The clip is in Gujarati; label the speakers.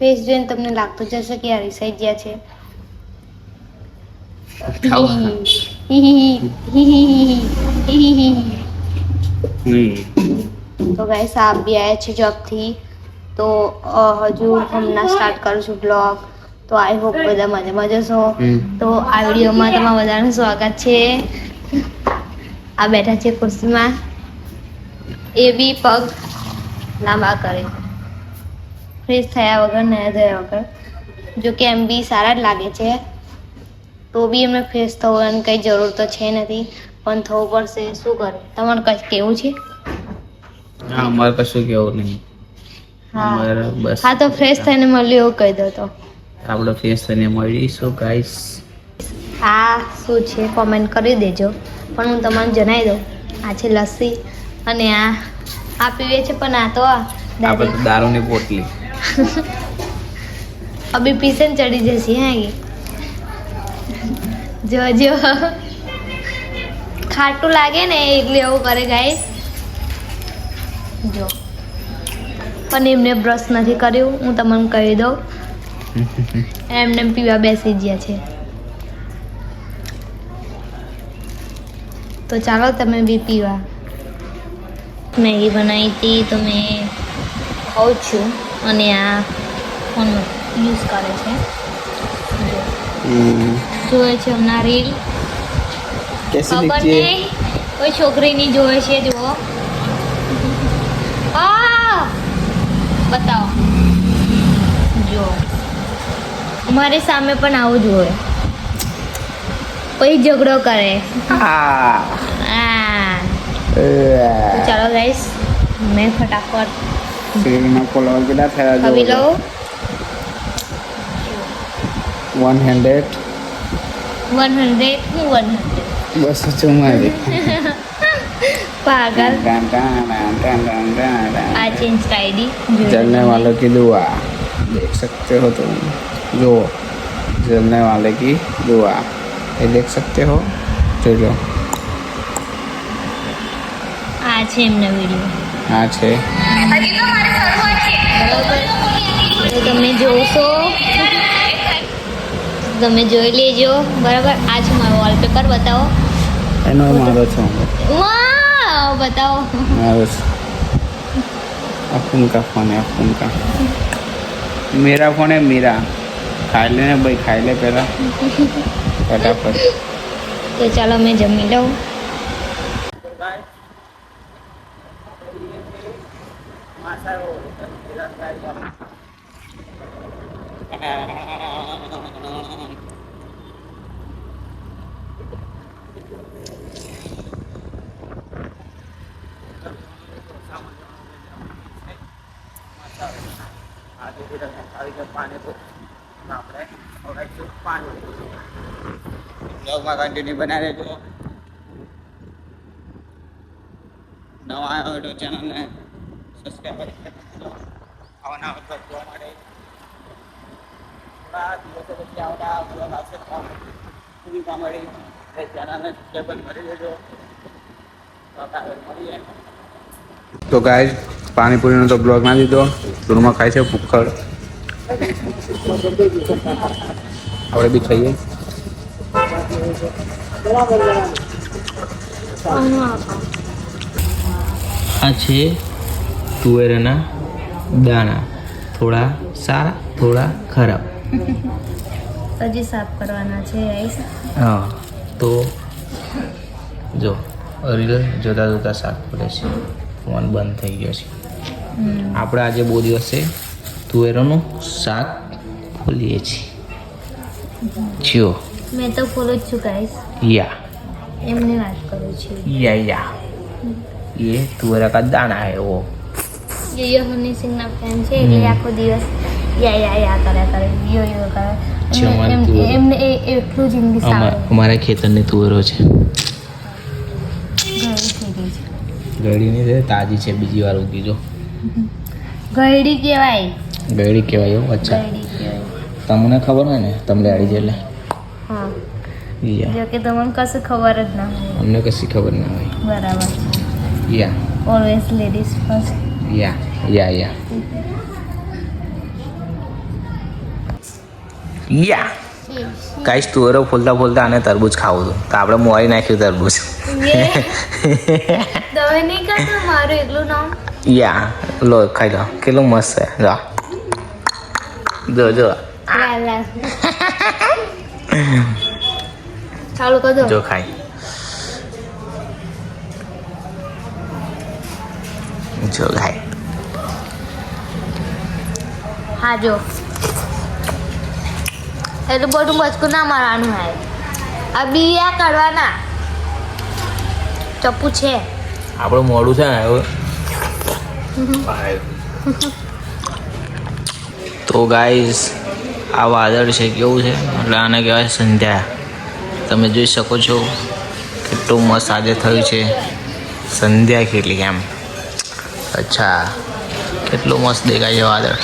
Speaker 1: ફેસ જોઈને તમને લાગતું જશે કે આ રિસાઈ ગયા છે. તો ગાઈસ આપ બી આવ્યા છે જોબથી તો હજુ હમણાં સ્ટાર્ટ કરું છું બ્લોગ તો આઈ હોપ બધા મજામાં જશો. તો આ વિડીયોમાં તમારું બધાનું સ્વાગત છે. આ બેઠા છે ખુરશીમાં. એ બી પગ લાંબા કરે. ફ્રેશ થયા વગર નયા થયા વગર. જો કે એમ બી સારા જ લાગે છે. તો બી એમને ફ્રેશ થવાની કંઈ જરૂર તો છે નથી. પણ થવું પડશે શું કરે? તમારે કંઈ કેવું છે?
Speaker 2: હા અમારે કશું કેવું નહીં.
Speaker 1: હા.
Speaker 2: અમારે બસ.
Speaker 1: હા તો ફ્રેશ થઈને મળ્યું એવું કહી દો તો.
Speaker 2: આપણે ફ્રેશ થઈને મળીશું ગાઈસ
Speaker 1: આ શું છે? કોમેન્ટ કરી દેજો. પણ હું તમને જણાવી દઉં. આ છે લસ્સી અને આ આ પીવે છે પણ આ તો આ
Speaker 2: તો દારૂની પોટલી
Speaker 1: અભી પીસન ચડી જશે હે એ જો જો ખાટું લાગે ને એટલે એવું કરે ગાય જો પણ એમને બ્રશ નથી કર્યું હું તમને કહી દઉં એમને પીવા બેસી ગયા છે તો ચાલો તમે બી પીવા મેગી બનાવી હતી તો મેં ખાઉં છું અને આ ફોનમાં યુઝ કરે છે. જો જોવે છે હમણાં રીલ. ખબર નહીં. કોઈ છોકરીની જોવે છે જુઓ. બતાવો. જો અમારે સામે પણ આવું જોવે પછી ઝઘડો કરે. ચાલો ગાઈસ મેં ફટાફટ
Speaker 2: ફોલોવર કેટલા થયા
Speaker 1: ખવી લઉં
Speaker 2: વન હંડ્રેડ
Speaker 1: વન હંડ્રેડ હું વન હંડ્રેડ
Speaker 2: બસો ચુમ્માલીસ
Speaker 1: પાગલ આ છે ઇન્સ્ટા આઈડી
Speaker 2: जलने वालों की दुआ देख सकते हो तुम जो जलने वाले की दुआ ये देख सकते हो चलो
Speaker 1: આ છે એમનો વિડીયો
Speaker 2: हाँ छे
Speaker 1: તો તમે જોશો. તમે જોઈ લેજો. બરાબર? આ છે મારો વોલપેપર બતાવો.
Speaker 2: એનો મારો છે.
Speaker 1: વાહ બતાવો.
Speaker 2: મારો છે. અપુન કા ફોન હે મેરા ફોન મીરા. ખાઈ લે ને ભાઈ ખાઈ લે પહેલા. ફટાફટ.
Speaker 1: તો ચાલો મેં જમી લઉં.
Speaker 2: બ્લોગમાં કન્ટિન્યુ બનાવી દેજો નવા આવ્યો ચેનલને સબસ્ક્રાઈબ કરી આવા નવા જોવા માટે. થોડા દિવસો પછી આવતા એ તો કાલે મળીએ તો ગાય પાણીપુરીનો તો બ્લોગ ના દીધો. રૂમમાં ખાય છે ભૂખડ. આપણે બી ખાઈએ. આ છે તુવેરના દાણા. થોડા સારા થોડા ખરાબ.
Speaker 1: હજી સાફ કરવાના છે
Speaker 2: હા તો જો રીલ જોતા જોતા સાફ કરે છે. ફોન બંધ થઈ ગયો છે. આપણે આજે બહુ દિવસે તુવેરોનું શાક ખોલીએ છીએ. જો.
Speaker 1: મેં તો ફોલો જ છું ગાઈસ
Speaker 2: યા.
Speaker 1: એમની વાત કરું છું.
Speaker 2: યા યા. એ તુવેરા કા દાણા
Speaker 1: એવો. યે યહની સિંહના ફેન છે એટલે આખો દિવસ યા યા યા કરે યો યો કરે. એમને-. એ એટલું જ ઇંગ્લિશ આવડે
Speaker 2: અમારા ખેતરની તુવરો છે.
Speaker 1: ગળી છે.
Speaker 2: ગળીની તાજી છે બીજી વાર ઉગી જો.
Speaker 1: ગળી કહેવાય.
Speaker 2: ગળી કહેવાય એવું અચ્છા. તમને ખબર હોય ને તમને આડી જાય એટલે.
Speaker 1: જો કે તમને કશું ખબર જ ના હોય.
Speaker 2: અમને કશી ખબર ના હોય.
Speaker 1: બરાબર.
Speaker 2: Yeah.
Speaker 1: Always ladies first
Speaker 2: yeah yeah yeah. Yeah. કાંઈ સ્ટોરો ફૂલતા ફૂલતા અને તરબૂચ ખાવું હતું. તો આપણે મોરી નાખ્યું તરબૂચ. યા. લો ખાઈ લો. કેટલું મસ્ત છે. જો. જો જો.
Speaker 1: લા લા ચાલુ કરી
Speaker 2: જો ખાઈ. જો ખાઈ.
Speaker 1: હા જો. એટલું બધું બચકું ના મારવાનું હોય. આ બીયા કાઢવાના. ચપ્પુ છે.
Speaker 2: આપણું મોડું છે ને તો ગાઈસ આ વાદળ છે, કેવું છે? એટલે આને કહેવાય સંધ્યા. તમે જોઈ શકો છો કેટલું મસ્ત આજે થયું છે. સંધ્યા કેટલી એમ અચ્છા, કેટલું મસ્ત દેખાય છે વાદળ.